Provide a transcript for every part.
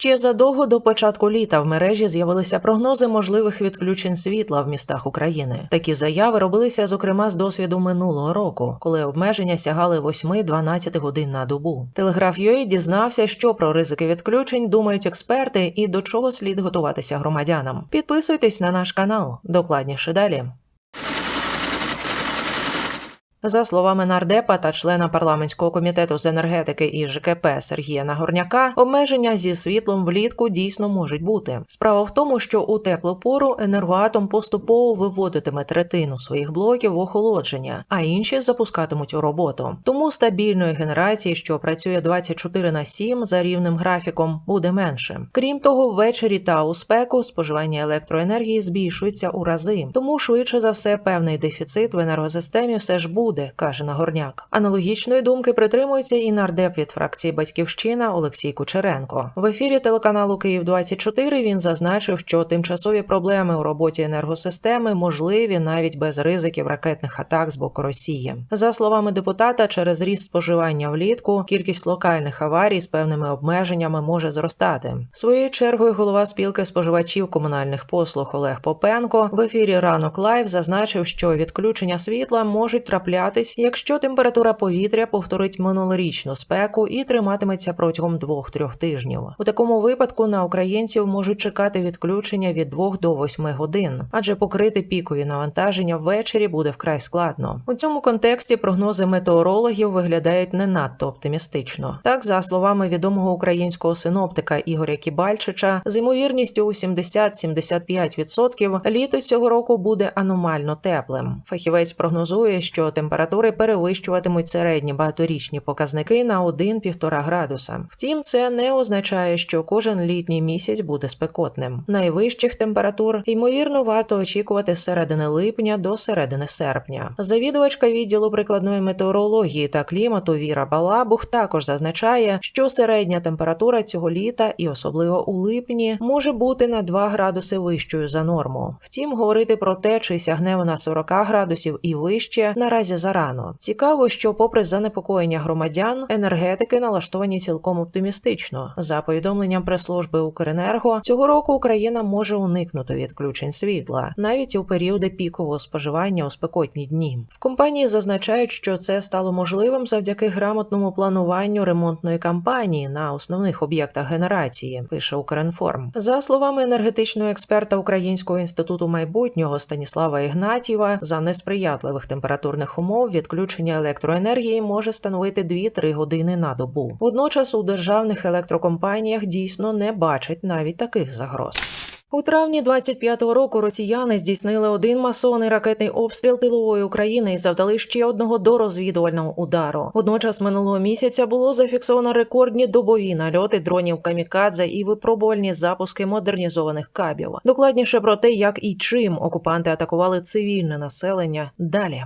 Ще задовго до початку літа в мережі з'явилися прогнози можливих відключень світла в містах України. Такі заяви робилися зокрема з досвіду минулого року, коли обмеження сягали 8-12 годин на добу. Телеграф UA дізнався, що про ризики відключень думають експерти і до чого слід готуватися громадянам. Підписуйтесь на наш канал. Докладніше далі. За словами нардепа та члена парламентського комітету з енергетики і ЖКП Сергія Нагорняка, обмеження зі світлом влітку дійсно можуть бути. Справа в тому, що у теплу пору енергоатом поступово виводитиме третину своїх блоків в охолодження, а інші запускатимуть у роботу. Тому стабільної генерації, що працює 24 на 7 за рівним графіком, буде менше. Крім того, ввечері та у спеку споживання електроенергії збільшується у рази, тому швидше за все певний дефіцит в енергосистемі все ж буде буде, каже Нагорняк. Аналогічної думки притримується і нардеп від фракції Батьківщина Олексій Кучеренко. В ефірі телеканалу Київ 24 він зазначив, що тимчасові проблеми у роботі енергосистеми можливі навіть без ризиків ракетних атак з боку Росії. За словами депутата, через ріст споживання влітку кількість локальних аварій з певними обмеженнями може зростати. Своєю чергою голова спілки споживачів комунальних послуг Олег Попенко в ефірі Ранок Лайв зазначив, що відключення світла можуть трапляти трапляти, якщо температура повітря повторить минулорічну спеку і триматиметься протягом 2-3 тижнів. У такому випадку на українців можуть чекати відключення від 2 до 8 годин, адже покрити пікові навантаження ввечері буде вкрай складно. У цьому контексті прогнози метеорологів виглядають не надто оптимістично. Так, за словами відомого українського синоптика Ігоря Кібальчича, з ймовірністю у 70-75% літо цього року буде аномально теплим. Фахівець прогнозує, що температури перевищуватимуть середні багаторічні показники на 1-1,5 градуса. Втім, це не означає, що кожен літній місяць буде спекотним. Найвищих температур ймовірно варто очікувати з середини липня до середини серпня. Завідувачка відділу прикладної метеорології та клімату Віра Балабух також зазначає, що середня температура цього літа, і особливо у липні, може бути на 2 градуси вищою за норму. Втім, говорити про те, чи сягне вона 40 градусів і вище, наразі зарано. Цікаво, що, попри занепокоєння громадян, енергетики налаштовані цілком оптимістично. За повідомленням прес-служби Укренерго, цього року Україна може уникнути відключень світла навіть у періоди пікового споживання у спекотні дні. В компанії зазначають, що це стало можливим завдяки грамотному плануванню ремонтної кампанії на основних об'єктах генерації. Пише Укрінформ. За словами енергетичного експерта Українського інституту майбутнього Станіслава Ігнатіва, за несприятливих температурних умов відключення електроенергії може становити 2-3 години на добу. Водночас у державних електрокомпаніях дійсно не бачать навіть таких загроз. У травні 25-го року росіяни здійснили один масований ракетний обстріл тилової України і завдали ще одного дорозвідувального удару. Водночас минулого місяця було зафіксовано рекордні добові нальоти дронів камікадзе і випробувальні запуски модернізованих кабів. Докладніше про те, як і чим окупанти атакували цивільне населення. Далі.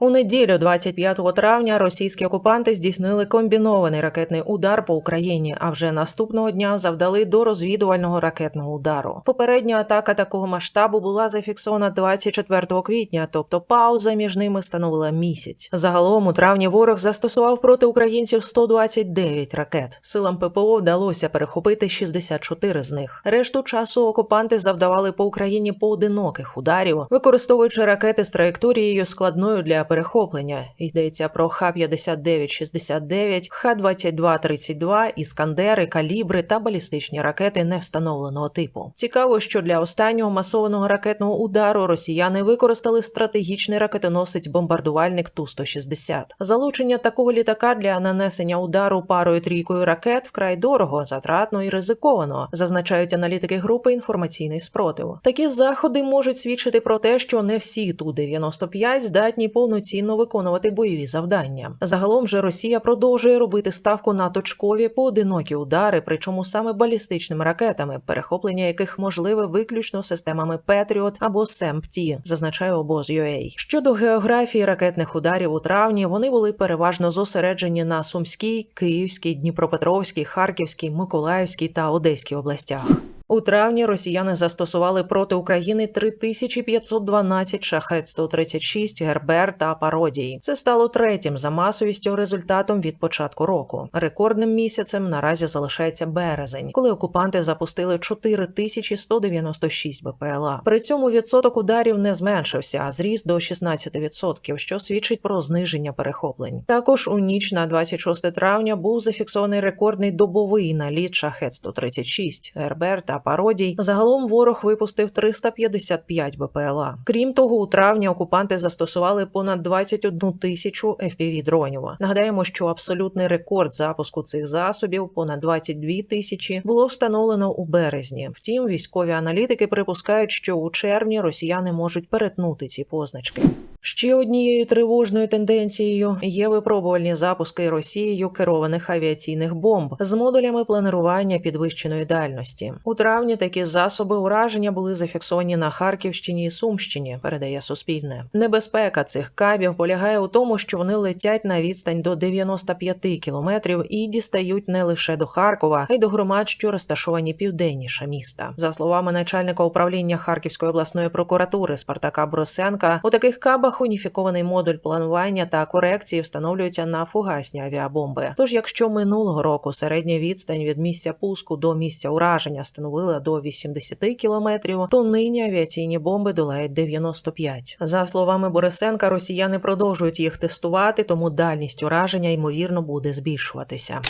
У неділю, 25 травня, російські окупанти здійснили комбінований ракетний удар по Україні, а вже наступного дня завдали до розвідувального ракетного удару. Попередня атака такого масштабу була зафіксована 24 квітня, тобто пауза між ними становила місяць. Загалом у травні ворог застосував проти українців 129 ракет. Силам ППО вдалося перехопити 64 з них. Решту часу окупанти завдавали по Україні поодиноких ударів, використовуючи ракети з траєкторією складною для перехоплення. Йдеться про Х-59-69, Х-22-32, іскандери, калібри та балістичні ракети невстановленого типу. Цікаво, що для останнього масованого ракетного удару росіяни використали стратегічний ракетоносець-бомбардувальник Ту-160. Залучення такого літака для нанесення удару парою трійкою ракет вкрай дорого, затратно і ризиковано, зазначають аналітики групи інформаційний спротив. Такі заходи можуть свідчити про те, що не всі Ту-95 здатні повно повноцінно виконувати бойові завдання. Загалом же Росія продовжує робити ставку на точкові поодинокі удари, причому саме балістичними ракетами, перехоплення яких можливе виключно системами Петріот або СЕМПТІ, зазначає обоз UA. Щодо географії ракетних ударів у травні, вони були переважно зосереджені на Сумській, Київській, Дніпропетровській, Харківській, Миколаївській та Одеській областях. У травні росіяни застосували проти України 3512 шахет 136 ГРБР та пародій. Це стало третім за масовістю результатом від початку року. Рекордним місяцем наразі залишається березень, коли окупанти запустили 4196 БПЛА. При цьому відсоток ударів не зменшився, а зріс до 16%, що свідчить про зниження перехоплень. Також у ніч на 26 травня був зафіксований рекордний добовий наліт шахет 136 РБР та пародій. Загалом ворог випустив 355 БПЛА. Крім того, у травні окупанти застосували понад 21 тисячу fpv дронів. Нагадаємо, що абсолютний рекорд запуску цих засобів понад 22 тисячі було встановлено у березні. Втім, військові аналітики припускають, що у червні росіяни можуть перетнути ці позначки. Ще однією тривожною тенденцією є випробувальні запуски Росією керованих авіаційних бомб з модулями планування підвищеної дальності. У травні такі засоби ураження були зафіксовані на Харківщині і Сумщині. Передає Суспільне. Небезпека цих кабів полягає у тому, що вони летять на відстань до 95 кілометрів і дістають не лише до Харкова, а й до громад, що розташовані південніше міста. За словами начальника управління Харківської обласної прокуратури Спартака Бросенка, у таких кабах уніфікований модуль планування та корекції встановлюється на фугасні авіабомби. Тож, якщо минулого року середня відстань від місця пуску до місця ураження становила до 80 кілометрів, то нині авіаційні бомби долають 95. За словами Борисенка, росіяни продовжують їх тестувати, тому дальність ураження ймовірно буде збільшуватися.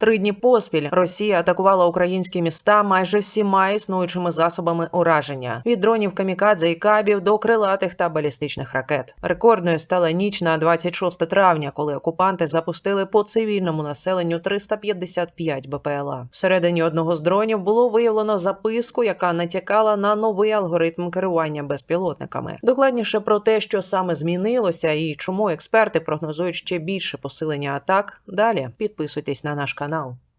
Три дні поспіль Росія атакувала українські міста майже всіма існуючими засобами ураження від дронів камікадзе і кабів до крилатих та балістичних ракет. Рекордною стала ніч на 26 травня, коли окупанти запустили по цивільному населенню 355 БПЛА. Всередині одного з дронів було виявлено записку, яка натякала на новий алгоритм керування безпілотниками. Докладніше про те, що саме змінилося, і чому експерти прогнозують ще більше посилення атак. Далі підписуйтесь на наш канал. canal.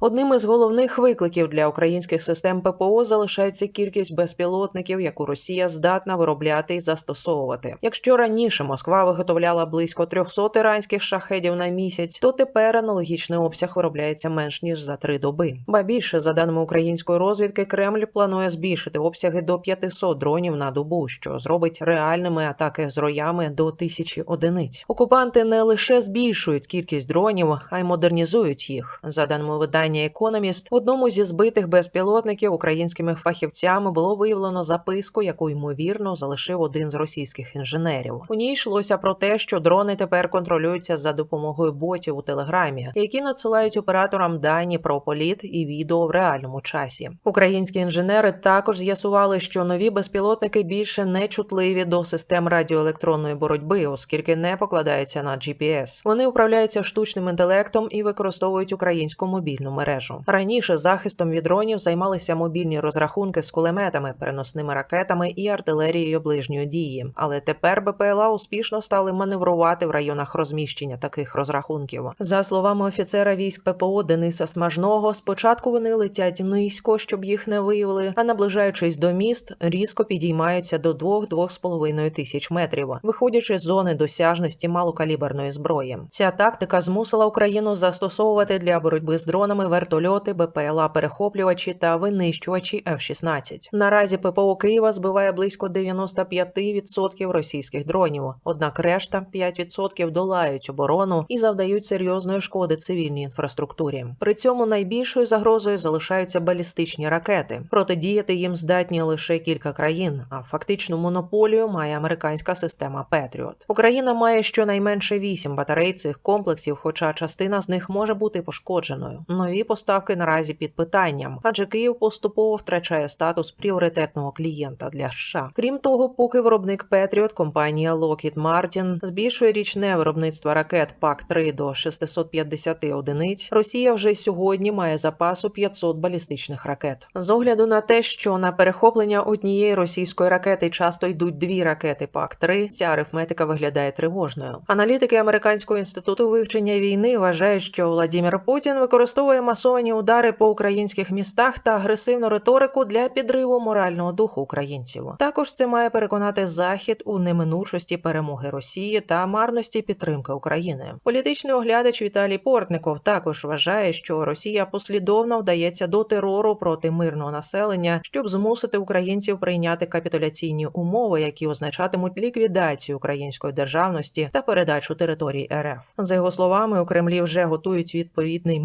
Одним із головних викликів для українських систем ППО залишається кількість безпілотників, яку Росія здатна виробляти і застосовувати. Якщо раніше Москва виготовляла близько 300 іранських шахедів на місяць, то тепер аналогічний обсяг виробляється менш ніж за три доби. Ба більше, за даними української розвідки, Кремль планує збільшити обсяги до 500 дронів на добу, що зробить реальними атаки з роями до тисячі одиниць. Окупанти не лише збільшують кількість дронів, а й модернізують їх. За даними видання видання Економіст одному зі збитих безпілотників українськими фахівцями було виявлено записку, яку ймовірно залишив один з російських інженерів. У ній йшлося про те, що дрони тепер контролюються за допомогою ботів у телеграмі, які надсилають операторам дані про політ і відео в реальному часі. Українські інженери також з'ясували, що нові безпілотники більше не чутливі до систем радіоелектронної боротьби, оскільки не покладаються на GPS. Вони управляються штучним інтелектом і використовують українську мобільну мережу. Раніше захистом від дронів займалися мобільні розрахунки з кулеметами, переносними ракетами і артилерією ближньої дії. Але тепер БПЛА успішно стали маневрувати в районах розміщення таких розрахунків. За словами офіцера військ ППО Дениса Смажного, спочатку вони летять низько, щоб їх не виявили, а наближаючись до міст, різко підіймаються до 2-2,5 тисяч метрів, виходячи з зони досяжності малокаліберної зброї. Ця тактика змусила Україну застосовувати для боротьби з дронами вертольоти, БПЛА, перехоплювачі та винищувачі F-16. Наразі ППО Києва збиває близько 95% російських дронів. Однак решта 5% долають оборону і завдають серйозної шкоди цивільній інфраструктурі. При цьому найбільшою загрозою залишаються балістичні ракети. Протидіяти їм здатні лише кілька країн. А фактичну монополію має американська система Петріот. Україна має щонайменше 8 батарей цих комплексів, хоча частина з них може бути пошкодженою. Нові поставки наразі під питанням, адже Київ поступово втрачає статус пріоритетного клієнта для США. Крім того, поки виробник Петріот, компанія Lockheed Martin збільшує річне виробництво ракет ПАК-3 до 650 одиниць, Росія вже сьогодні має запасу 500 балістичних ракет. З огляду на те, що на перехоплення однієї російської ракети часто йдуть дві ракети ПАК-3, ця арифметика виглядає тривожною. Аналітики американського інституту вивчення війни вважають, що Владимир Путін використовує масовані удари по українських містах та агресивну риторику для підриву морального духу українців. Також це має переконати захід у неминучості перемоги Росії та марності підтримки України. Політичний оглядач Віталій Портников також вважає, що Росія послідовно вдається до терору проти мирного населення, щоб змусити українців прийняти капітуляційні умови, які означатимуть ліквідацію української державності та передачу територій РФ. За його словами, у Кремлі вже готують відповідний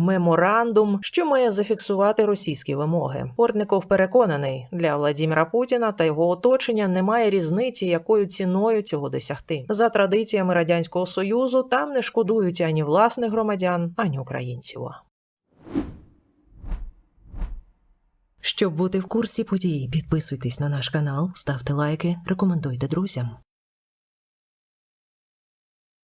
меморандум, що має зафіксувати російські вимоги. Портников переконаний, для Владіміра Путіна та його оточення немає різниці, якою ціною цього досягти. За традиціями радянського союзу там не шкодують ані власних громадян, ані українців. Щоб бути в курсі подій, підписуйтесь на наш канал, ставте лайки, рекомендуйте друзям.